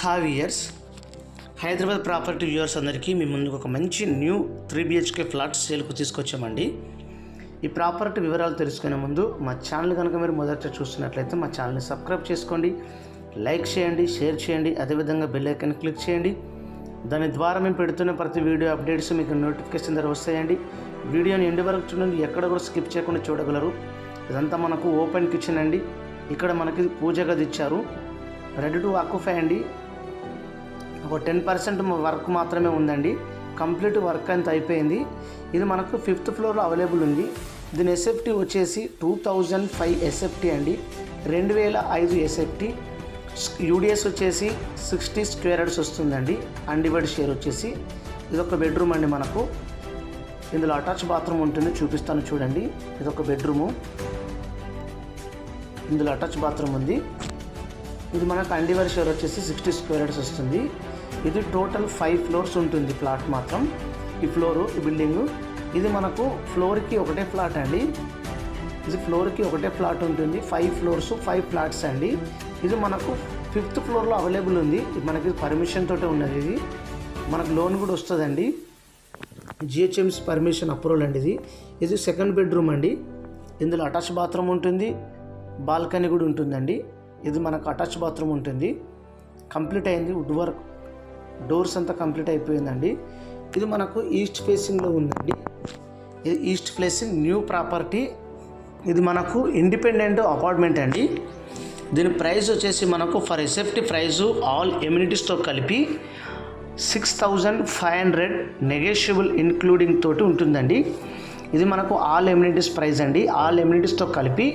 హావియర్స్ Hyderabad property viewers అందరికీ మీ ముందుకు ఒక మంచి న్యూ త్రీ బిహెచ్కే ఫ్లాట్ సేల్కు తీసుకొచ్చామండి. ఈ ప్రాపర్టీ వివరాలు తెలుసుకునే ముందు మా ఛానల్ కనుక మీరు మొదట చూస్తున్నట్లయితే మా ఛానల్ని సబ్స్క్రైబ్ చేసుకోండి లైక్ చేయండి షేర్ చేయండి అదేవిధంగా బెల్ ఐకాన్ క్లిక్ చేయండి. దాని ద్వారా మేము పెడుతున్న ప్రతి వీడియో అప్డేట్స్ మీకు నోటిఫికేషన్ ద్వారా వస్తాయండి. వీడియోని ఎండు వరకు చూడండి ఎక్కడ కూడా స్కిప్ చేయకుండా చూడగలరు. ఇదంతా మనకు ఓపెన్ కిచెన్ అండి. ఇక్కడ మనకి పూజ గది ఇచ్చారు. రెడీ టు ఆక్యుఫై అండి. ఒక టెన్ పర్సెంట్ వర్క్ మాత్రమే ఉందండి. కంప్లీట్ వర్క్ అంతా అయిపోయింది. ఇది మనకు ఫిఫ్త్ ఫ్లోర్లో అవైలబుల్ ఉంది. దీని ఎస్ఎఫ్టీ వచ్చేసి టూ థౌజండ్ ఫైవ్ ఎస్ఎఫ్టీ అండి. రెండు వేల ఐదు ఎస్ఎఫ్టీ యూడిఎస్ వచ్చేసి సిక్స్టీ స్క్వేర్ యార్డ్స్ వస్తుందండి. అన్డివైడ్ షేర్ వచ్చేసి. ఇది ఒక బెడ్రూమ్ అండి మనకు. ఇందులో అటాచ్ బాత్రూమ్ ఉంటుంది. చూపిస్తాను చూడండి. ఇది ఒక బెడ్రూము. ఇందులో అటాచ్ బాత్రూమ్ ఉంది. ఇది మనకు అండివర్ షేర్ వచ్చేసి సిక్స్టీ స్క్వేర్ యార్డ్స్ వస్తుంది. ఇది టోటల్ ఫైవ్ ఫ్లోర్స్ ఉంటుంది ప్లాట్ మాత్రం. ఈ ఫ్లోరు ఈ బిల్డింగు. ఇది మనకు ఫ్లోర్కి ఒకటే ఫ్లాట్ అండి. ఇది ఫ్లోర్కి ఒకటే ఫ్లాట్ ఉంటుంది. ఫైవ్ ఫ్లోర్స్ ఫైవ్ ఫ్లాట్స్ అండి. ఇది మనకు ఫిఫ్త్ ఫ్లోర్లో అవైలబుల్ ఉంది. ఇది మనకి పర్మిషన్ తోటే ఉన్నది ఇది. మనకు లోన్ కూడా వస్తుందండి. జిహెచ్ఎంసీ పర్మిషన్ అప్రూవల్ అండి ఇది. ఇది సెకండ్ బెడ్రూమ్ అండి. ఇందులో అటాచ్ బాత్రూమ్ ఉంటుంది. బాల్కనీ కూడా ఉంటుందండి. ఇది మనకు అటాచ్ బాత్రూమ్ ఉంటుంది. కంప్లీట్ అయింది వుడ్ వర్క్. డోర్స్ అంతా కంప్లీట్ అయిపోయిందండి. ఇది మనకు ఈస్ట్ ఫేసింగ్లో ఉందండి. ఇది ఈస్ట్ ఫేసింగ్ న్యూ ప్రాపర్టీ. ఇది మనకు ఇండిపెండెంట్ అపార్ట్మెంట్ అండి. దీని ప్రైస్ వచ్చేసి మనకు ఫర్ ఎస్ఎఫ్టీ ప్రైజు ఆల్ ఎమ్యూనిటీస్తో కలిపి six thousand five hundred negotiable including తోటి ఉంటుందండి. ఇది మనకు ఆల్ ఎమ్యూనిటీస్ ప్రైస్ అండి. ఆల్ ఎమ్యూనిటీస్తో కలిపి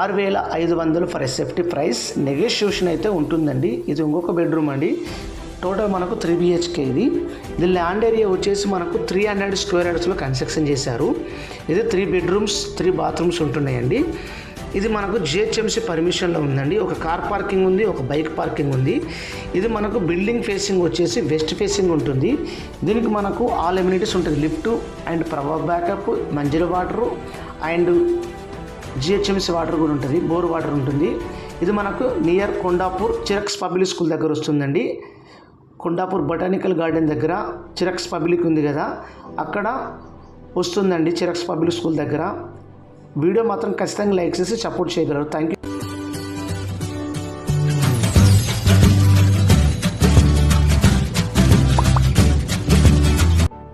ఆరు వేల ఐదు వందలు ఫర్ ఎస్ఎఫ్టీ ప్రైస్. నెగోషియేషన్ అయితే ఉంటుందండి. ఇది ఇంకొక బెడ్రూమ్ అండి. టోటల్ మనకు త్రీ బిహెచ్కే ఇది. ఇది ల్యాండ్ ఏరియా వచ్చేసి మనకు త్రీ హండ్రెడ్ స్క్వేర్ యార్డ్స్లో కన్స్ట్రక్షన్ చేశారు. ఇది త్రీ బెడ్రూమ్స్ త్రీ బాత్రూమ్స్ ఉంటున్నాయండి. ఇది మనకు జిహెచ్ఎంసీ పర్మిషన్లో ఉందండి. ఒక కార్ పార్కింగ్ ఉంది ఒక బైక్ పార్కింగ్ ఉంది. ఇది మనకు బిల్డింగ్ ఫేసింగ్ వచ్చేసి వెస్ట్ ఫేసింగ్ ఉంటుంది. దీనికి మనకు ఆల్ ఎమ్యూనిటీస్ ఉంటుంది lift and power backup Manjira water and GHMC water కూడా ఉంటుంది. బోర్ వాటర్ ఉంటుంది. ఇది మనకు near Kondapur Chirec public school దగ్గర వస్తుందండి. కొండాపూర్ బొటానికల్ గార్డెన్ దగ్గర చిరక్స్ పబ్లిక్ ఉంది కదా అక్కడ వస్తుందండి చిరక్స్ పబ్లిక్ స్కూల్ దగ్గర. వీడియో మాత్రం ఖచ్చితంగా లైక్ చేసి సపోర్ట్ చేయగలరు. Thank you